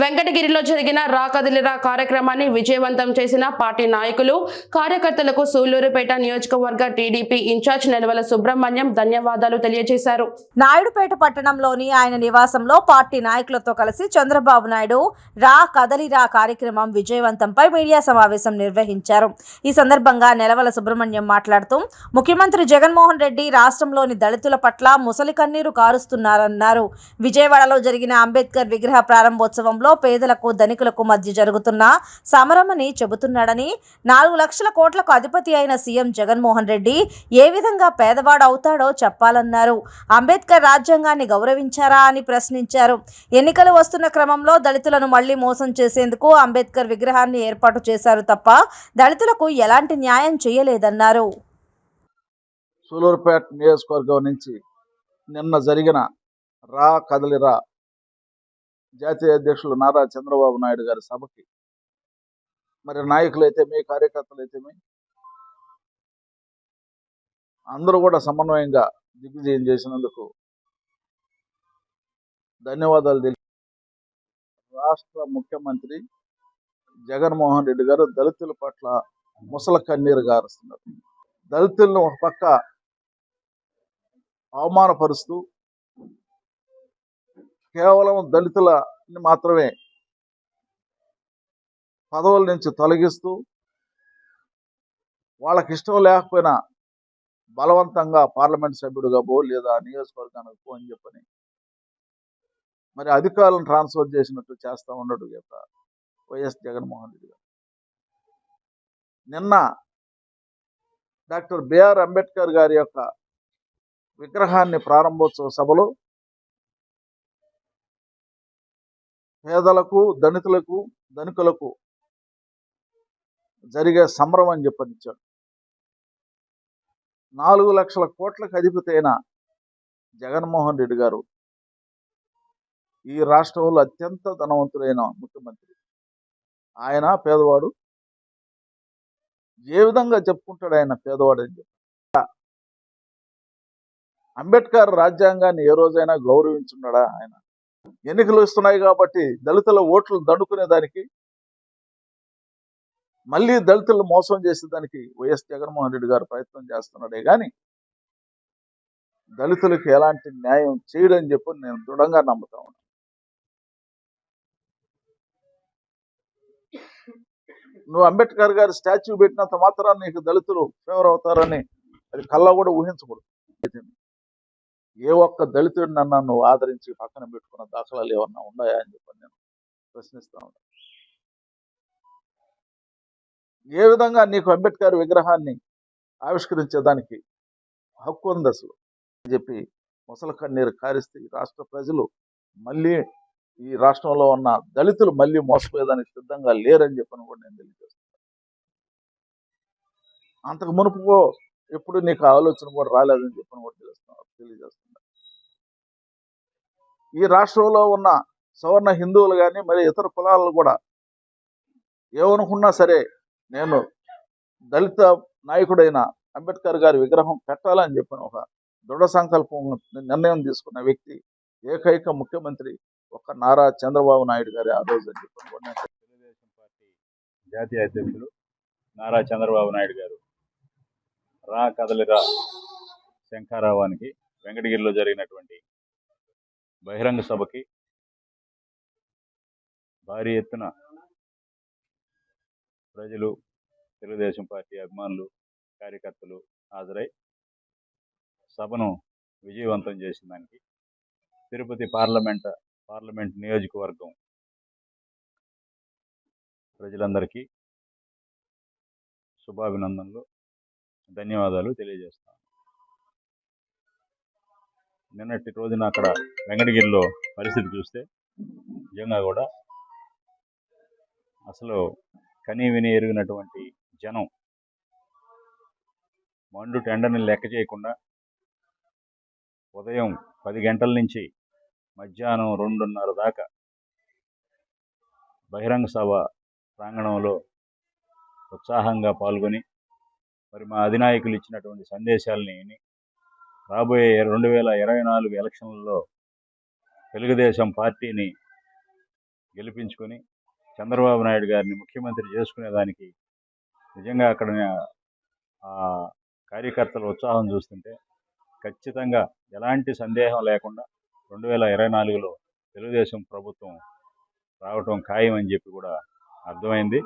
వెంకటగిరిలో జరిగిన రా కదిలిరా కార్యక్రమాన్ని విజయవంతం చేసిన పార్టీ నాయకులు కార్యకర్తలకు సూళ్ళూరుపేట నియోజకవర్గ టీడీపీ ఇన్ఛార్జ్ నెలవల సుబ్రహ్మణ్యం ధన్యవాదాలు తెలియజేశారు. నాయుడుపేట పట్టణంలోని ఆయన నివాసంలో పార్టీ నాయకులతో కలిసి చంద్రబాబు నాయుడు రా కదలిరా కార్యక్రమం విజయవంతంపై మీడియా సమావేశం నిర్వహించారు. ఈ సందర్భంగా నెలవల సుబ్రహ్మణ్యం మాట్లాడుతూ ముఖ్యమంత్రి జగన్మోహన్ రెడ్డి రాష్ట్రంలోని దళితుల పట్ల ముసలి కన్నీరు కారుస్తున్నారన్నారు. విజయవాడలో జరిగిన అంబేద్కర్ విగ్రహ ప్రారంభోత్సవంలో పేదలకు ధనికులకు మధ్య జరుగుతున్న సమరమని చెబుతున్నాడని నాలుగు లక్షల కోట్లకు అధిపతి అయిన సీఎం జగన్మోహన్ రెడ్డి ఏ విధంగా పేదవాడు అవుతాడో చెప్పాలన్నారు. అంబేద్కర్ రాజ్యాంగాన్ని గౌరవించారా అని ప్రశ్నించారు. ఎన్నికలు వస్తున్న క్రమంలో దళితులను మళ్ళీ మోసం చేసేందుకు అంబేద్కర్ విగ్రహాన్ని ఏర్పాటు చేశారు తప్ప దళితులకు ఎలాంటి న్యాయం చేయలేదన్నారు. సూలూరుపేట నియోజకవర్గం నుంచి నిన్న జరిగిన రా కదలిరా జాతీయ అధ్యక్షులు నారా చంద్రబాబు నాయుడు గారి సభకి. మరి నాయకులైతే మీ కార్యకర్తలు అయితే అందరూ కూడా సమన్వయంగా దిగ్విజయం చేసినందుకు ధన్యవాదాలు తెలియ రాష్ట్ర ముఖ్యమంత్రి జగన్మోహన్ రెడ్డి గారు దళితుల పట్ల ముసల కన్నీరు గారుస్తున్నారు. దళితులను ఒక పక్క అవమానపరుస్తూ కేవలం దళితులని మాత్రమే పదవుల నుంచి తొలగిస్తూ వాళ్ళకి ఇష్టం లేకపోయినా బలవంతంగా పార్లమెంట్ సభ్యుడిగా పో లేదా నియోజకవర్గానికి పో అని చెప్పని మరి అధికారులను ట్రాన్స్ఫర్ చేసినట్టు చేస్తా ఉన్నాడు యొక్క వైఎస్ జగన్మోహన్ రెడ్డి గారు. నిన్న డాక్టర్ బిఆర్ అంబేద్కర్ గారి యొక్క విగ్రహాన్ని ప్రారంభోత్సవ సభలో పేదలకు దళితులకు ధనికులకు జరిగే సంబరం అని చెప్పనిచ్చాడు. నాలుగు లక్షల కోట్లకు అధిపతి అయిన జగన్మోహన్ రెడ్డి గారు ఈ రాష్ట్రంలో అత్యంత ధనవంతుడైన ముఖ్యమంత్రి. ఆయన పేదవాడు. ఏ విధంగా చెప్పుకుంటాడు ఆయన పేదవాడు అని చెప్పి. అంబేద్కర్ రాజ్యాంగాన్ని ఏ రోజైనా గౌరవించున్నాడా ఆయన? ఎన్నికలు వస్తున్నాయి కాబట్టి దళితుల ఓట్లు దండుకునే దానికి మళ్ళీ దళితులను మోసం చేసేదానికి వైఎస్ జగన్మోహన్ రెడ్డి గారు ప్రయత్నం చేస్తున్నాడే కానీ దళితులకు ఎలాంటి న్యాయం చేయడని చెప్పి నేను దృఢంగా నమ్ముతా ఉన్నాను నువ్వు అంబేద్కర్ గారి స్టాచ్యూ పెట్టినంత మాత్రాన్ని నీకు దళితులు ఫేవర్ అవుతారని అది కల్లా కూడా ఊహించకూడదు. ఏ ఒక్క దళితుడిని నన్ను నువ్వు ఆదరించి పక్కన పెట్టుకున్న దాఖలాలు ఏమన్నా ఉన్నాయా అని చెప్పి నేను ప్రశ్నిస్తా ఉన్నాను ఏ విధంగా నీకు అంబేద్కర్ విగ్రహాన్ని ఆవిష్కరించేదానికి హక్కు ఉంది అసలు? అని చెప్పి ముసల కన్నీరు కారిస్తే రాష్ట్ర ప్రజలు మళ్ళీ ఈ రాష్ట్రంలో ఉన్న దళితులు మళ్ళీ మోసపోయేదానికి సిద్ధంగా లేరని చెప్పని కూడా నేను తెలియజేస్తున్నాను అంతకు మునుపు ఎప్పుడు నీకు ఆలోచన కూడా రాలేదని చెప్పని కూడా తెలుస్తున్నారు తెలియజేస్తున్నారు ఈ రాష్ట్రంలో ఉన్న సవర్ణ హిందువులు కానీ మరి ఇతర కులాలు కూడా ఏమనుకున్నా సరే నేను దళిత నాయకుడైన అంబేద్కర్ గారి విగ్రహం పెట్టాలని చెప్పిన ఒక దృఢ సంకల్పం నిర్ణయం తీసుకున్న వ్యక్తి ఏకైక ముఖ్యమంత్రి ఒక నారా చంద్రబాబు నాయుడు గారి ఆ రోజు అని చెప్పి తెలుగుదేశం పార్టీ జాతీయ అధ్యక్షులు నారా చంద్రబాబు నాయుడు గారు. రా కదలిరా శంఖారావానికి వెంకటగిరిలో జరిగినటువంటి బహిరంగ సభకి భారీ ఎత్తున ప్రజలు తెలుగుదేశం పార్టీ అభిమానులు కార్యకర్తలు హాజరై సభను విజయవంతం చేసిన దానికి తిరుపతి పార్లమెంట్ పార్లమెంట్ నియోజకవర్గం ప్రజలందరికీ శుభాభినందనలు. ధన్యవాదాలు తెలియజేస్తాను. నిన్నటి రోజున అక్కడ వెంకటగిరిలో పరిస్థితి చూస్తే నిజంగా కూడా అసలు కనీ విని ఎరిగినటువంటి జనం మండు టెండర్ని లెక్క చేయకుండా ఉదయం పది గంటల నుంచి మధ్యాహ్నం రెండున్నర దాకా బహిరంగ సభ ప్రాంగణంలో ఉత్సాహంగా పాల్గొని మరి మా అధినాయకులు ఇచ్చినటువంటి సందేశాలని విని రాబోయే రెండు వేల ఇరవై నాలుగు ఎలక్షన్లలో తెలుగుదేశం పార్టీని గెలిపించుకొని చంద్రబాబు నాయుడు గారిని ముఖ్యమంత్రి చేసుకునేదానికి నిజంగా అక్కడ కార్యకర్తల ఉత్సాహం చూస్తుంటే ఖచ్చితంగా ఎలాంటి సందేహం లేకుండా రెండు వేల ఇరవై నాలుగులో తెలుగుదేశం ప్రభుత్వం రావటం ఖాయం అని చెప్పి కూడా అర్థమైంది.